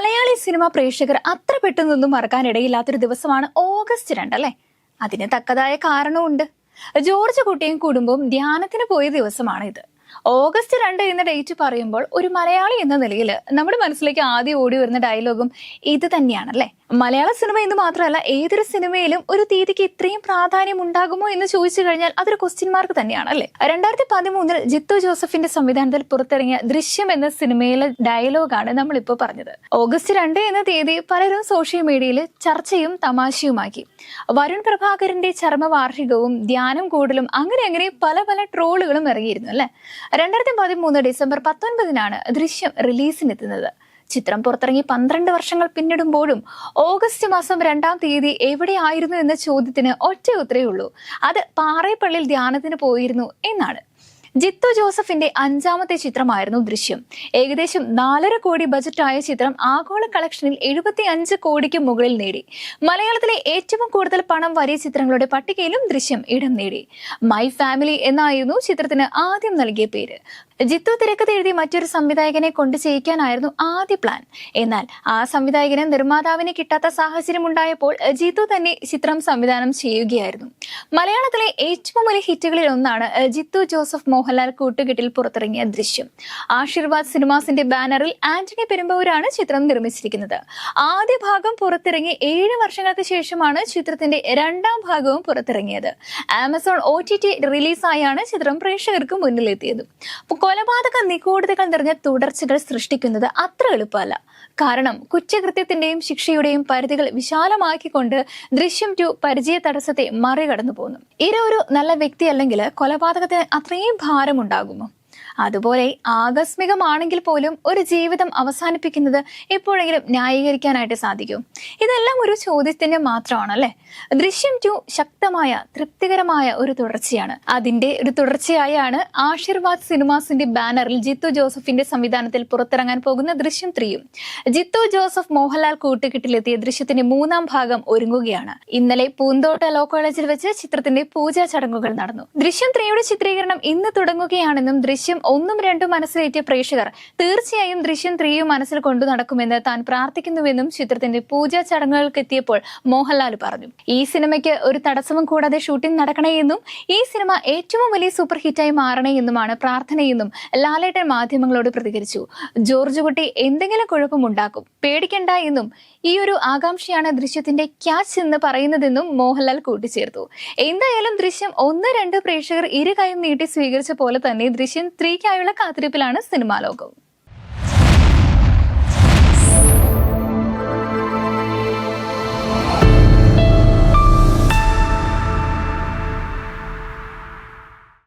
Malayali cinema പ്രേക്ഷകർ അത്ര പെട്ടെന്നൊന്നും മറക്കാനിടയില്ലാത്തൊരു ദിവസമാണ് ഓഗസ്റ്റ് രണ്ട് അല്ലേ? അതിന് തക്കതായ കാരണമുണ്ട് ജോർജ് കുട്ടിയും കുടുംബവും ധ്യാനത്തിന് പോയ ദിവസമാണ് ഇത് ഓഗസ്റ്റ് രണ്ട് എന്ന ഡേറ്റ് പറയുമ്പോൾ ഒരു മലയാളി എന്ന നിലയിൽ നമ്മുടെ മനസ്സിലേക്ക് ആദ്യം ഓടി വരുന്ന ഡയലോഗും ഇത് തന്നെയാണല്ലേ? മലയാള സിനിമ എന്ന് മാത്രമല്ല ഏതൊരു സിനിമയിലും ഒരു തീയതിക്ക് ഇത്രയും പ്രാധാന്യം ഉണ്ടാകുമോ എന്ന് ചോദിച്ചു കഴിഞ്ഞാൽ അതൊരു ക്വസ്റ്റ്യൻ മാർക്ക് തന്നെയാണ് അല്ലേ? രണ്ടായിരത്തി പതിമൂന്നിൽ ജിത്തു ജോസഫിന്റെ സംവിധാനത്തിൽ പുറത്തിറങ്ങിയ ദൃശ്യം എന്ന സിനിമയിലെ ഡയലോഗാണ് നമ്മളിപ്പോൾ പറഞ്ഞത്. ഓഗസ്റ്റ് രണ്ട് എന്ന തീയതി പലരും സോഷ്യൽ മീഡിയയിൽ ചർച്ചയും തമാശയുമാക്കി. വരുൺ പ്രഭാകരന്റെ ചർമ്മവാർഷികവും ധ്യാനം കൂടലും അങ്ങനെ അങ്ങനെ പല പല ട്രോളുകളും ഇറങ്ങിയിരുന്നു അല്ലേ? രണ്ടായിരത്തി പതിമൂന്ന് ഡിസംബർ പത്തൊൻപതിനാണ് ദൃശ്യം റിലീസിനെത്തുന്നത് ചിത്രം പുറത്തിറങ്ങി പന്ത്രണ്ട് വർഷങ്ങൾ പിന്നിടുമ്പോഴും ഓഗസ്റ്റ് മാസം രണ്ടാം തീയതി എവിടെയായിരുന്നു എന്ന ചോദ്യത്തിന് ഒറ്റ ഉത്തരേ ഉള്ളൂ. അത് പാറേപ്പള്ളിയിൽ ധ്യാനത്തിന് പോയിരുന്നു എന്നാണ്. ജിത്തു ജോസഫിന്റെ അഞ്ചാമത്തെ ചിത്രമായിരുന്നു ദൃശ്യം. ഏകദേശം നാലര കോടി ബജറ്റായ ചിത്രം ആഗോള കളക്ഷനിൽ എഴുപത്തി അഞ്ച് കോടിക്ക് മുകളിൽ നേടി. മലയാളത്തിലെ ഏറ്റവും കൂടുതൽ പണം വരിയ ചിത്രങ്ങളുടെ പട്ടികയിലും ദൃശ്യം ഇടം നേടി. മൈ ഫാമിലി എന്നായിരുന്നു ചിത്രത്തിന് ആദ്യം നൽകിയ പേര്. ജിത്തു തിരക്കഥ എഴുതി മറ്റൊരു സംവിധായകനെ കൊണ്ട് ചെയ്യിക്കാനായിരുന്നു ആദ്യ പ്ലാൻ എന്നാൽ ആ സംവിധായകന് നിർമ്മാതാവിനെ കിട്ടാത്ത സാഹചര്യം ഉണ്ടായപ്പോൾ ജിത്തു തന്നെ ചിത്രം സംവിധാനം ചെയ്യുകയായിരുന്നു. മലയാളത്തിലെ ഏറ്റവും വലിയ ഹിറ്റുകളിൽ ഒന്നാണ് ജിത്തു ജോസഫ് മോഹൻലാൽ കൂട്ടുകെട്ടിൽ പുറത്തിറങ്ങിയ ദൃശ്യം. ആശീർവാദ് സിനിമാസിന്റെ ബാനറിൽ ആന്റണി പെരുമ്പൂരാണ് ചിത്രം നിർമ്മിച്ചിരിക്കുന്നത്. ആദ്യ ഭാഗം പുറത്തിറങ്ങി ഏഴ് വർഷങ്ങൾക്ക് ശേഷമാണ് ചിത്രത്തിന്റെ രണ്ടാം ഭാഗവും പുറത്തിറങ്ങിയത്. ആമസോൺ ഒ ടി ടി റിലീസായാണ് ചിത്രം പ്രേക്ഷകർക്ക് മുന്നിലെത്തിയത്. കൊലപാതക നിഗൂഢതകൾ നിറഞ്ഞ തുടർച്ചകൾ സൃഷ്ടിക്കുന്നത് അത്ര എളുപ്പമല്ല. കാരണം കുറ്റകൃത്യത്തിന്റെയും ശിക്ഷയുടെയും പരിധികൾ വിശാലമാക്കിക്കൊണ്ട് ദൃശ്യം ടു പരിചയ തടസ്സത്തെ മറികടന്നു പോകുന്നു ഇര ഒരു നല്ല വ്യക്തി അല്ലെങ്കിൽ കൊലപാതകത്തിന് അത്രയും ഭാരമുണ്ടാകുമോ? അതുപോലെ ആകസ്മികമാണെങ്കിൽ പോലും ഒരു ജീവിതം അവസാനിപ്പിക്കുന്നത് എപ്പോഴെങ്കിലും ന്യായീകരിക്കാനായിട്ട് സാധിക്കും. ഇതെല്ലാം ഒരു ചോദ്യത്തിന്റെ മാത്രമാണ് അല്ലെ ദൃശ്യം ടു ശക്തമായ തൃപ്തികരമായ ഒരു തുടർച്ചയാണ്. അതിന്റെ ഒരു തുടർച്ചയായാണ് ആശീർവാദ് സിനിമാസിന്റെ ബാനറിൽ ജിത്തു ജോസഫിന്റെ സംവിധാനത്തിൽ പുറത്തിറങ്ങാൻ പോകുന്ന ദൃശ്യം ത്രീയും. ജിത്തു ജോസഫ് മോഹൻലാൽ കൂട്ടുകെട്ടിലെത്തിയ ദൃശ്യത്തിന്റെ മൂന്നാം ഭാഗം ഒരുങ്ങുകയാണ്. ഇന്നലെ പൂന്തോട്ട ലോ കോളേജിൽ വെച്ച് ചിത്രത്തിന്റെ പൂജാ ചടങ്ങുകൾ നടന്നു. ദൃശ്യം ത്രീയുടെ ചിത്രീകരണം ഇന്ന് തുടങ്ങുകയാണെന്നും ദൃശ്യം ഒന്നും രണ്ടും മനസ്സിലേറ്റിയ പ്രേക്ഷകർ തീർച്ചയായും ദൃശ്യം ത്രീയും മനസ്സിൽ കൊണ്ടു നടക്കുമെന്ന് താൻ പ്രാർത്ഥിക്കുന്നുവെന്നും ചിത്രത്തിന്റെ പൂജാ ചടങ്ങുകൾക്ക് എത്തിയപ്പോൾ മോഹൻലാൽ പറഞ്ഞു. ഈ സിനിമയ്ക്ക് ഒരു തടസ്സവും കൂടാതെ ഷൂട്ടിംഗ് നടക്കണേ എന്നും ഈ സിനിമ ഏറ്റവും വലിയ സൂപ്പർ ഹിറ്റായി മാറണേ എന്നുമാണ് പ്രാർത്ഥനയെന്നും ലാലേട്ടൻ മാധ്യമങ്ങളോട് പ്രതികരിച്ചു. ജോർജ് കുട്ടി എന്തെങ്കിലും കുഴപ്പമുണ്ടാക്കും പേടിക്കണ്ട എന്നും ഈ ഒരു ആകാംക്ഷയാണ് ദൃശ്യത്തിന്റെ ക്യാച്ച് എന്ന് പറയുന്നതെന്നും മോഹൻലാൽ കൂട്ടിച്ചേർത്തു. എന്തായാലും ദൃശ്യം ഒന്ന് രണ്ട് പ്രേക്ഷകർ ഇരു കൈയും നീട്ടി സ്വീകരിച്ച പോലെ തന്നെ ദൃശ്യം ത്രീക്കായുള്ള കാത്തിരിപ്പിലാണ് സിനിമാ ലോകവും